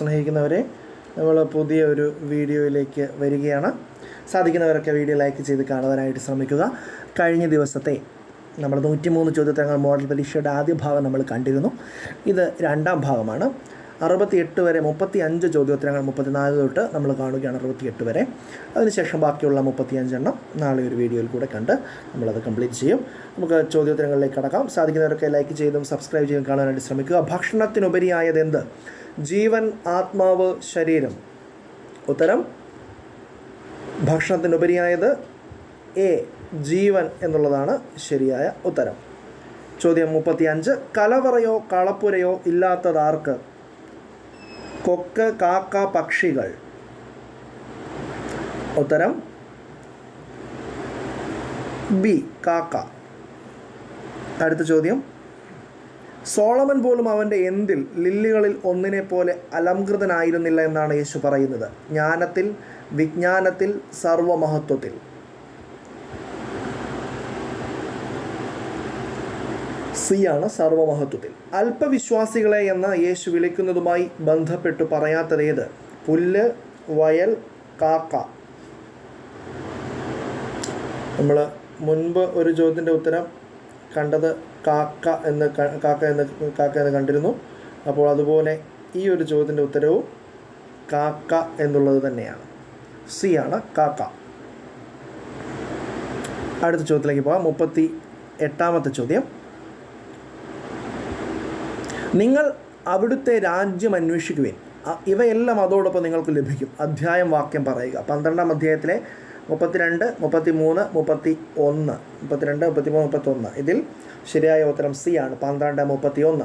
സ്നേഹിക്കുന്നവരെ നമ്മൾ പുതിയ ഒരു വീഡിയോയിലേക്ക് വരികയാണ്. സാധിക്കുന്നവരൊക്കെ വീഡിയോ ലൈക്ക് ചെയ്ത് കാണുവാനായിട്ട് ശ്രമിക്കുക. കഴിഞ്ഞ ദിവസത്തെ നമ്മൾ നൂറ്റിമൂന്ന് ചോദ്യോത്തരങ്ങൾ മോഡൽ പരീക്ഷയുടെ ആദ്യ ഭാഗം നമ്മൾ കണ്ടിരുന്നു. ഇത് രണ്ടാം ഭാഗമാണ്. അറുപത്തിയെട്ട് വരെ മുപ്പത്തി അഞ്ച് ചോദ്യോത്തരങ്ങൾ മുപ്പത്തിനാല് തൊട്ട് നമ്മൾ കാണുകയാണ് അറുപത്തിയെട്ട് വരെ. അതിനുശേഷം ബാക്കിയുള്ള മുപ്പത്തിയഞ്ചെണ്ണം നാളെ ഒരു വീഡിയോയിൽ കൂടെ കണ്ട് നമ്മളത് കംപ്ലീറ്റ് ചെയ്യും. നമുക്ക് ചോദ്യോത്തരങ്ങളിലേക്ക് കടക്കാം. സാധിക്കുന്നവരൊക്കെ ലൈക്ക് ചെയ്തും സബ്സ്ക്രൈബ് ചെയ്തും കാണാനായിട്ട് ശ്രമിക്കുക. ഭക്ഷണത്തിനുപരിയായത് എന്ത് ജീവൻ ആത്മാവ് ശരീരം. ഉത്തരം ഭക്ഷണത്തിനുപരിയായത് എ ജീവൻ എന്നുള്ളതാണ് ശരിയായ ഉത്തരം. ചോദ്യം മുപ്പത്തിയഞ്ച് കലവറയോ കളപ്പുരയോ ഇല്ലാത്തതാർക്ക് കൊക്ക് കാക്ക പക്ഷികൾ. ഉത്തരം ബി കാക്ക. അടുത്ത ചോദ്യം. സോളമൻ പോലും അവന്റെ എന്തിൽ ലില്ലികളിൽ ഒന്നിനെ പോലെ അലംകൃതനായിരുന്നില്ല എന്നാണ് യേശു പറയുന്നത്. ജ്ഞാനത്തിൽ വിജ്ഞാനത്തിൽ സർവമഹത്വത്തിൽ. സി സർവമഹത്വത്തിൽ. അല്പവിശ്വാസികളെ എന്ന് യേശു വിളിക്കുന്നതുമായി ബന്ധപ്പെട്ട് പറയാത്തതേത് പുല്ല് വയൽ കാക്ക. നമ്മൾ മുൻപ് ഒരു ചോദ്യത്തിന്റെ ഉത്തരം കണ്ടത് കാക്ക എന്ന് കാക്ക എന്ന് കാക്ക എന്ന് കണ്ടിരുന്നു. അപ്പോൾ അതുപോലെ ഈ ഒരു ചോദ്യത്തിന്റെ ഉത്തരവും കാക്ക എന്നുള്ളത് തന്നെയാണ്. സി ആണ് കാക്ക. അടുത്ത ചോദ്യത്തിലേക്ക് പോകാം. മുപ്പത്തി എട്ടാമത്തെ ചോദ്യം. നിങ്ങൾ അവിടുത്തെ രാജ്യം അന്വേഷിക്കുവിൻ. ഇവയെല്ലാം അതോടൊപ്പം നിങ്ങൾക്ക് ലഭിക്കും. അധ്യായം വാക്യം പറയുക. പന്ത്രണ്ടാം അധ്യായത്തിലെ മുപ്പത്തിരണ്ട് മുപ്പത്തി മൂന്ന് മുപ്പത്തി ഒന്ന് മുപ്പത്തിരണ്ട് മുപ്പത്തി മൂന്ന് മുപ്പത്തൊന്ന്. ഇതിൽ ശരിയായ ഉത്തരം സി ആണ്. പന്ത്രണ്ട് മുപ്പത്തി ഒന്ന്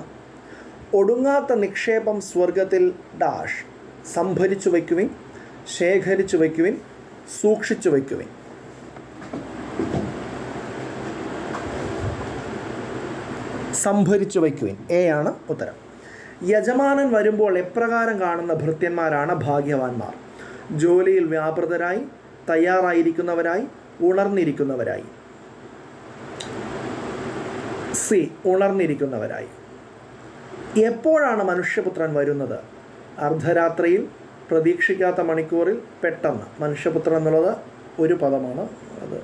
ഒടുങ്ങാത്ത നിക്ഷേപം സ്വർഗത്തിൽ ഡാഷ്. സംഭരിച്ചു വയ്ക്കുവിൻ ശേഖരിച്ചു വയ്ക്കുവിൻ സൂക്ഷിച്ചു വയ്ക്കുവിൻ. സംഭരിച്ചു വയ്ക്കുവിൻ. എ ആണ് ഉത്തരം. യജമാനൻ വരുമ്പോൾ എപ്രകാരം കാണുന്ന ഭൃത്യന്മാരാണ് ഭാഗ്യവാന്മാർ. ജോലിയിൽ വ്യാപൃതരായി തയ്യാറായിരിക്കുന്നവരായി ഉണർന്നിരിക്കുന്നവരായി. സി ഉണർന്നിരിക്കുന്നവരായി. എപ്പോഴാണ് മനുഷ്യപുത്രൻ വരുന്നത്? അർദ്ധരാത്രിയിൽ പ്രതീക്ഷിക്കാത്ത മണിക്കൂറിൽ പെട്ടെന്ന്. മനുഷ്യപുത്രൻ എന്നുള്ളത് ഒരു പദമാണ്. അത്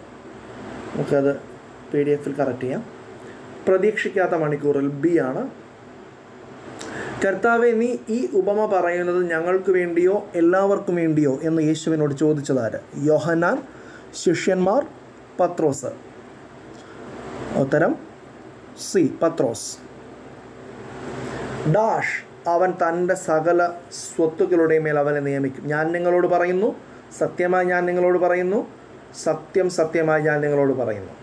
നമുക്കത് പി ഡി എഫിൽ കറക്റ്റ് ചെയ്യാം. പ്രതീക്ഷിക്കാത്ത മണിക്കൂറിൽ ബി ആണ്. കർത്താവെ നീ ഈ ഉപമ പറയുന്നത് ഞങ്ങൾക്ക് വേണ്ടിയോ എല്ലാവർക്കും വേണ്ടിയോ എന്ന് യേശുവിനോട് ചോദിച്ചതാര്? യോഹന്നാൻ ശിഷ്യന്മാർ പത്രോസ്. ഉത്തരം സി പത്രോസ്. ഡാഷ് അവൻ തന്റെ സകല സ്വത്തുക്കളുടെ മേൽ അവനെ നിയമിക്കും. ഞാൻ നിങ്ങളോട് പറയുന്നു സത്യമായി ഞാൻ നിങ്ങളോട് പറയുന്നു സത്യം സത്യമായി ഞാൻ നിങ്ങളോട് പറയുന്നു.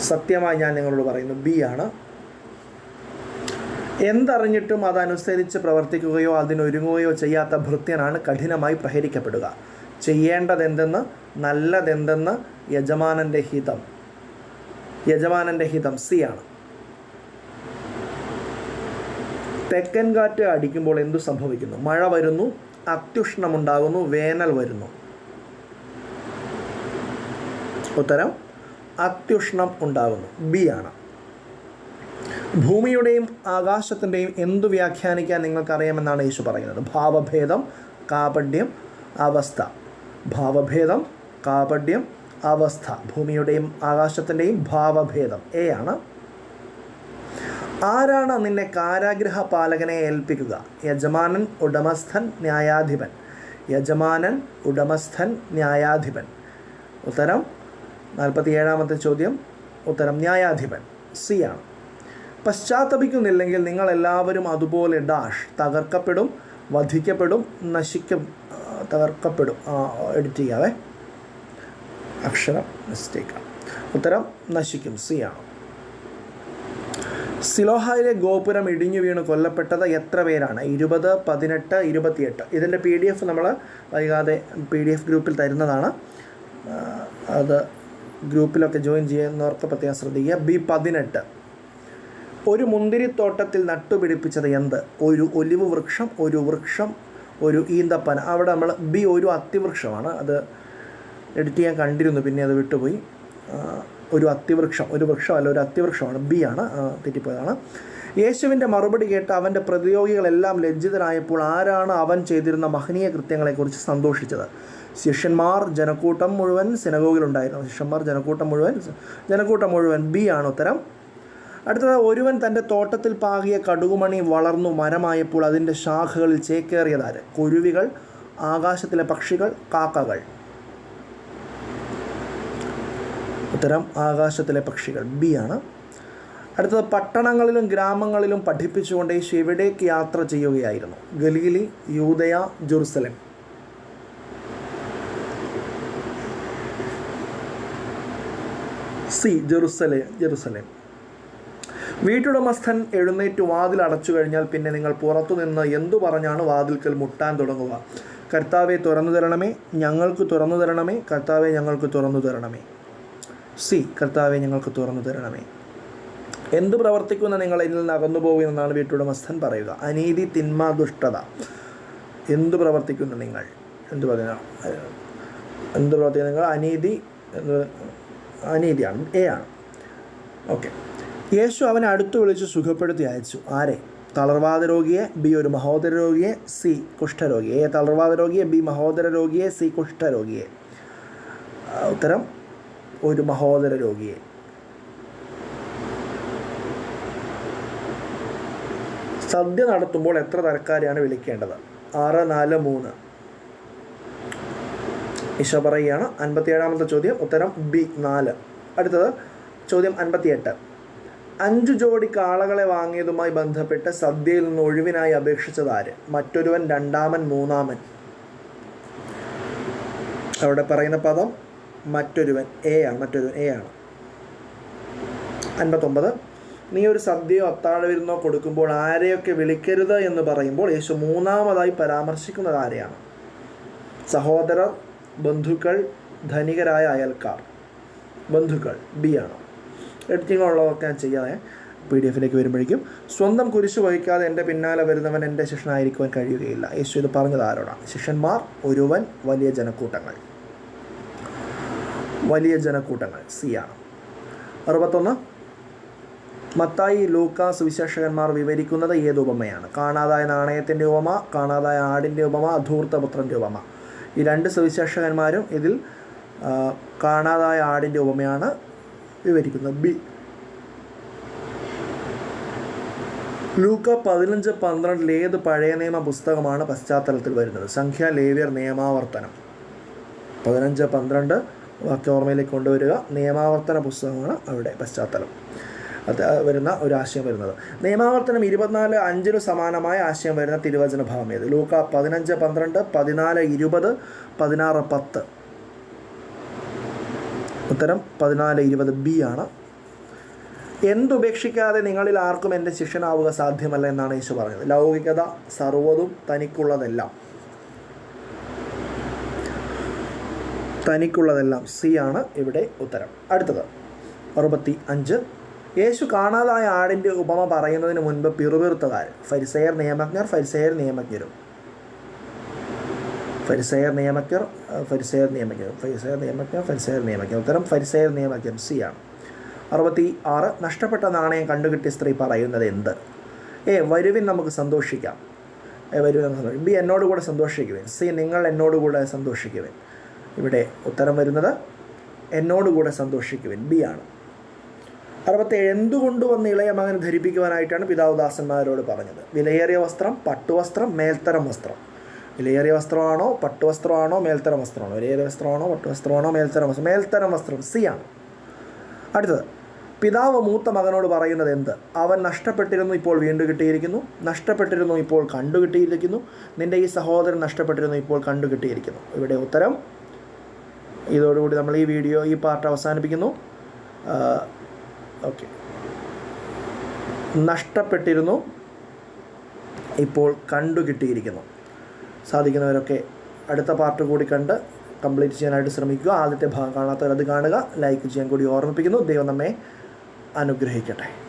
സത്യമായി ഞാൻ നിങ്ങളോട് പറയുന്നു ബി ആണ്. എന്തറിഞ്ഞിട്ടും അതനുസരിച്ച് പ്രവർത്തിക്കുകയോ അതിനൊരുങ്ങുകയോ ചെയ്യാത്ത ഭൃത്യനാണ് കഠിനമായി പ്രഹരിക്കപ്പെടുക. ചെയ്യേണ്ടതെന്തെന്ന് നല്ലതെന്തെന്ന് യജമാനന്റെ ഹിതം. യജമാനന്റെ ഹിതം സി ആണ്. തെക്കൻ കാറ്റ് അടിക്കുമ്പോൾ എന്തു സംഭവിക്കുന്നു? മഴ വരുന്നു അത്യുഷ്ണമുണ്ടാകുന്നു വേനൽ വരുന്നു. ഉത്തരം? അത്യുഷ്ണം ഉണ്ടാകുന്നു. ബി ആണ്. ഭൂമിയുടെയും ആകാശത്തിന്റെയും എന്തു വ്യാഖ്യാനിക്കാൻ നിങ്ങൾക്കറിയാമെന്നാണ് യേശു പറയുന്നത്. ഭാവഭേദം കാപഡ്യം അവസ്ഥ. ഭാവഭേദം കാപഡ്യം അവസ്ഥ. ഭൂമിയുടെയും ആകാശത്തിന്റെയും ഭാവഭേദം. എ ആണ്. ആരാണ് നിന്നെ കാരാഗ്രഹ പാലകനെ ഏൽപ്പിക്കുക? യജമാനൻ ഉടമസ്ഥൻ ന്യായാധിപൻ. യജമാനൻ ഉടമസ്ഥൻ ന്യായാധിപൻ. ഉത്തരം നാൽപ്പത്തി ഏഴാമത്തെ ചോദ്യം. ഉത്തരം ന്യായാധിപൻ. സി ആണ്. പശ്ചാത്തപിക്കുന്നില്ലെങ്കിൽ നിങ്ങൾ എല്ലാവരും അതുപോലെ ഡാഷ്. തകർക്കപ്പെടും വധിക്കപ്പെടും നശിക്കും തകർക്കപ്പെടും. എഡിറ്റ് ചെയ്യാവേ. അക്ഷരം മിസ്റ്റേക്കാണ് ഉത്തരം നശിക്കും. സി ആണ്. സിലോഹായിലെ ഗോപുരം ഇടിഞ്ഞു വീണ് കൊല്ലപ്പെട്ടത് എത്ര പേരാണ്? ഇരുപത് പതിനെട്ട് ഇരുപത്തിയെട്ട്. ഇതിന്റെ പി ഡി എഫ് നമ്മൾ വൈകാതെ പി ഡി എഫ് ഗ്രൂപ്പിൽ തരുന്നതാണ്. അത് ഗ്രൂപ്പിലൊക്കെ ജോയിൻ ചെയ്യുന്നവർക്ക് പ്രത്യേകം ശ്രദ്ധിക്കുക. ബി പതിനെട്ട്. ഒരു മുന്തിരിത്തോട്ടത്തിൽ നട്ടുപിടിപ്പിച്ചത് എന്ത്? ഒരു ഒലിവ് വൃക്ഷം ഒരു വൃക്ഷം ഒരു ഈന്തപ്പന. അവിടെ നമ്മൾ ബി ഒരു അത്തിവൃക്ഷമാണ് അത് എഡിറ്റ് ചെയ്യാൻ കണ്ടിരുന്നു പിന്നെ അത് വിട്ടുപോയി. ഒരു അത്തിവൃക്ഷം ഒരു വൃക്ഷമല്ല ഒരു അത്തിവൃക്ഷമാണ് ബി ആണ് തെറ്റിപ്പോയതാണ്. യേശുവിന്റെ മറുപടി കേട്ട് അവന്റെ പ്രതിയോഗികളെല്ലാം ലജ്ജിതരായപ്പോൾ ആരാണ് അവൻ ചെയ്തിരുന്ന മഹനീയ കൃത്യങ്ങളെക്കുറിച്ച് സന്തോഷിച്ചത്? ശിഷ്യന്മാർ ജനക്കൂട്ടം മുഴുവൻ സിനഗോഗിലുണ്ടായിരുന്നു. ശിഷ്യന്മാർ ജനക്കൂട്ടം മുഴുവൻ ജനക്കൂട്ടം മുഴുവൻ. ബി ആണ് ഉത്തരം. അടുത്തത് ഒരുവൻ തന്റെ തോട്ടത്തിൽ പാകിയ കടുകുമണി വളർന്നു മരമായപ്പോൾ അതിന്റെ ശാഖകളിൽ ചേക്കേറിയതാര്? കുരുവികൾ ആകാശത്തിലെ പക്ഷികൾ കാക്കകൾ. ഉത്തരം ആകാശത്തിലെ പക്ഷികൾ. ബി ആണ്. അടുത്തത് പട്ടണങ്ങളിലും ഗ്രാമങ്ങളിലും പഠിപ്പിച്ചുകൊണ്ട് യേശു എവിടേക്ക് യാത്ര ചെയ്യുകയായിരുന്നു. ഗലീലി യൂതയ ജെറുസലേം. C ജെറുസലേ Jerusalem. വീട്ടുടമസ്ഥൻ എഴുന്നേറ്റ് വാതിൽ അടച്ചു കഴിഞ്ഞാൽ പിന്നെ നിങ്ങൾ പുറത്തുനിന്ന് എന്തു പറഞ്ഞാണ് വാതിൽക്കൽ മുട്ടാൻ തുടങ്ങുക? കർത്താവെ തുറന്നു തരണമേ. ഞങ്ങൾക്ക് തുറന്നു തരണമേ. കർത്താവെ ഞങ്ങൾക്ക് തുറന്നു തരണമേ. സി കർത്താവെ ഞങ്ങൾക്ക് തുറന്നു തരണമേ. എന്ത് പ്രവർത്തിക്കുന്ന നിങ്ങൾ ഇതിൽ നിന്ന് അകന്നു പോകുമെന്നാണ് വീട്ടുടമസ്ഥൻ പറയുക. അനീതി തിന്മ ദുഷ്ടത. എന്ത് പ്രവർത്തിക്കുന്ന നിങ്ങൾ? എന്ത് പറയുക എന്ത് പ്രവർത്തിക്കുന്ന നിങ്ങൾ? അനീതി അനീതിയാണ്. എ ആണ്. ഓക്കെ. യേശു അവനെ അടുത്ത് വിളിച്ച് സുഖപ്പെടുത്തി അയച്ചു. ആരെ? തളർവാദ രോഗിയെ ബി ഒരു മഹോദര രോഗിയെ സി കുഷ്ഠരോഗിയെ എ തളർവാദ രോഗിയെ ബി മഹോദര രോഗിയെ സി കുഷ്ഠരോഗിയെ ഉത്തരം ഒരു മഹോദര രോഗിയെ. സദ്യ നടത്തുമ്പോൾ എത്ര തരക്കാരെയാണ് വിളിക്കേണ്ടത്? ആറ് നാല് മൂന്ന്. ഈശോ പറയുകയാണ്. അൻപത്തിയേഴാമത്തെ ചോദ്യം. ഉത്തരം ബി നാല്. അടുത്തത് ചോദ്യം അൻപത്തിയെട്ട്. അഞ്ചു ജോഡി കാളകളെ വാങ്ങിയതുമായി ബന്ധപ്പെട്ട് സദ്യയിൽ നിന്ന് ഒഴിവിനായി അപേക്ഷിച്ചത് ആര്? മറ്റൊരുവൻ രണ്ടാമൻ മൂന്നാമൻ. അവിടെ പറയുന്ന പദം മറ്റൊരുവൻ എ ആണ് മറ്റൊരുവൻ എ ആണ്. അൻപത്തൊമ്പത്. നീ ഒരു സദ്യയോ അത്താഴ വിരുന്നോ കൊടുക്കുമ്പോൾ ആരെയൊക്കെ വിളിക്കരുത് എന്ന് പറയുമ്പോൾ യേശു മൂന്നാമതായി പരാമർശിക്കുന്നത് ആരെയാണ്? സഹോദരർ ബന്ധുക്കൾ ധനികരായ അയൽക്കാർ. ബന്ധുക്കൾ ബി ആണ്? എഡിറ്റിംഗ് ഉള്ളതൊക്കെ ഞാൻ ചെയ്യാതെ പി ഡി എഫിലേക്ക് വരുമ്പോഴേക്കും സ്വന്തം കുരിശ് വഹിക്കാതെ എന്റെ പിന്നാലെ വരുന്നവൻ എന്റെ ശിഷ്യനായിരിക്കുവാൻ കഴിയുകയില്ല. യേശു ഇത് പറഞ്ഞത് ആരോടാണ്? ശിഷ്യന്മാർ ഒരുവൻ വലിയ ജനക്കൂട്ടങ്ങൾ. വലിയ ജനക്കൂട്ടങ്ങൾ. സി ആണ് അറുപത്തൊന്ന്. മത്തായി ലൂക്ക സുവിശേഷകന്മാർ വിവരിക്കുന്നത് ഏത് ഉപമയാണ്? കാണാതായ നാണയത്തിന്റെ ഉപമ കാണാതായ ആടിന്റെ ഉപമ അധൂർത്തപുത്രന്റെ ഉപമ. ഈ രണ്ട് സുവിശേഷകന്മാരും ഇതിൽ കാണാതായ ആടിന്റെ ഉപമയാണ് വിവരിക്കുന്നത്. ബി. ലൂക്ക പതിനഞ്ച് പന്ത്രണ്ടിൽ ഏത് പഴയ നിയമ പുസ്തകമാണ് പശ്ചാത്തലത്തിൽ വരുന്നത്? സംഖ്യ ലേവ്യർ നിയമാവർത്തനം. പതിനഞ്ച് പന്ത്രണ്ട്. വാക്യ ഓർമ്മയിലേക്ക് കൊണ്ടുവരിക. നിയമാവർത്തന പുസ്തകമാണ് അവിടെ പശ്ചാത്തലം. അത് വരുന്ന ഒരു ആശയം വരുന്നത്. നിയമാവർത്തനം ഇരുപത്തിനാല് അഞ്ചിനു സമാനമായ ആശയം വരുന്ന തിരുവചന ഭാഗം ഏത്? ലൂക്ക പതിനഞ്ച് പന്ത്രണ്ട് പതിനാല് ഇരുപത് പതിനാറ് പത്ത്. ഉത്തരം പതിനാല് ഇരുപത് ബി ആണ്. എന്തുപേക്ഷിക്കാതെ നിങ്ങളിൽ ആർക്കും എന്റെ ശിഷ്യനാവുക സാധ്യമല്ല എന്നാണ് യേശു പറഞ്ഞത്. ലൗകികത സർവതും തനിക്കുള്ളതെല്ലാം. തനിക്കുള്ളതെല്ലാം സി ആണ് ഇവിടെ ഉത്തരം. അടുത്തത് അറുപത്തി അഞ്ച് യേശു കാണാതായ ആടിന്റെ ഉപമ പറയുന്നതിന് മുൻപ് പിറുപിറുത്തതാര്? ഫരിസയർ നിയമജ്ഞർ ഫരിസയർ നിയമജ്ഞരും. ഫരിസയർ നിയമജ്ഞർ ഫരിസയർ നിയമജ്ഞർ ഫരിസയർ നിയമജ്ഞർ ഫരിസയർ നിയമജ്ഞർ. ഉത്തരം ഫരിസയർ നിയമജ്ഞർ സി ആണ്. അറുപത്തി ആറ് നഷ്ടപ്പെട്ട നാണയം കണ്ടുകിട്ടിയ സ്ത്രീ പറയുന്നത് എന്ത്? എ വരുവിൻ നമുക്ക് സന്തോഷിക്കാം. വരുവിൻ നമുക്ക് സന്തോഷിക്കാം. ബി എന്നോട് കൂടെ സന്തോഷിക്കുവിൻ. സി നിങ്ങൾ എന്നോട് കൂടെ സന്തോഷിക്കുവിൻ. ഇവിടെ ഉത്തരം വരുന്നത് എന്നോടുകൂടെ സന്തോഷിക്കുവൻ. ബി ആണ്. അറുപത്തേഴ് എന്തുകൊണ്ട് വന്ന് ഇളയ മകനെ ധരിപ്പിക്കുവാനായിട്ടാണ് പിതാവ് ദാസന്മാരോട് പറഞ്ഞത്? വിലയേറിയ വസ്ത്രം പട്ടുവസ്ത്രം മേൽത്തരം വസ്ത്രം. വിലയേറിയ വസ്ത്രമാണോ പട്ടുവസ്ത്രമാണോ മേൽത്തരം വസ്ത്രമാണോ? വിലയേറിയ വസ്ത്രമാണോ പട്ടുവസ്ത്രമാണോ മേൽത്തരം വസ്ത്രം? മേൽത്തരം വസ്ത്രം സി ആണ്. അടുത്തത് പിതാവ് മൂത്ത മകനോട് പറയുന്നത് എന്ത്? അവൻ നഷ്ടപ്പെട്ടിരുന്നു ഇപ്പോൾ വീണ്ടും കിട്ടിയിരിക്കുന്നു. നഷ്ടപ്പെട്ടിരുന്നു ഇപ്പോൾ കണ്ടു കിട്ടിയിരിക്കുന്നു. നിന്റെ ഈ സഹോദരൻ നഷ്ടപ്പെട്ടിരുന്നു ഇപ്പോൾ കണ്ടു കിട്ടിയിരിക്കുന്നു. ഇവിടെ ഉത്തരം ഇതോടുകൂടി നമ്മൾ ഈ വീഡിയോ ഈ പാർട്ട് അവസാനിപ്പിക്കുന്നു. ഓക്കെ. നഷ്ടപ്പെട്ടിരുന്നു. ഇപ്പോൾ കണ്ടു കിട്ടിയിരിക്കുന്നു. സാധിക്കുന്നവരൊക്കെ അടുത്ത പാർട്ട് കൂടി കണ്ട് കംപ്ലീറ്റ് ചെയ്യാനായിട്ട് ശ്രമിക്കുക. ആദ്യത്തെ ഭാഗം കാണാത്തവരത് കാണുക. ലൈക്ക് ചെയ്യാൻ കൂടി ഓർമ്മിപ്പിക്കുന്നു. ദൈവം നമ്മെ അനുഗ്രഹിക്കട്ടെ.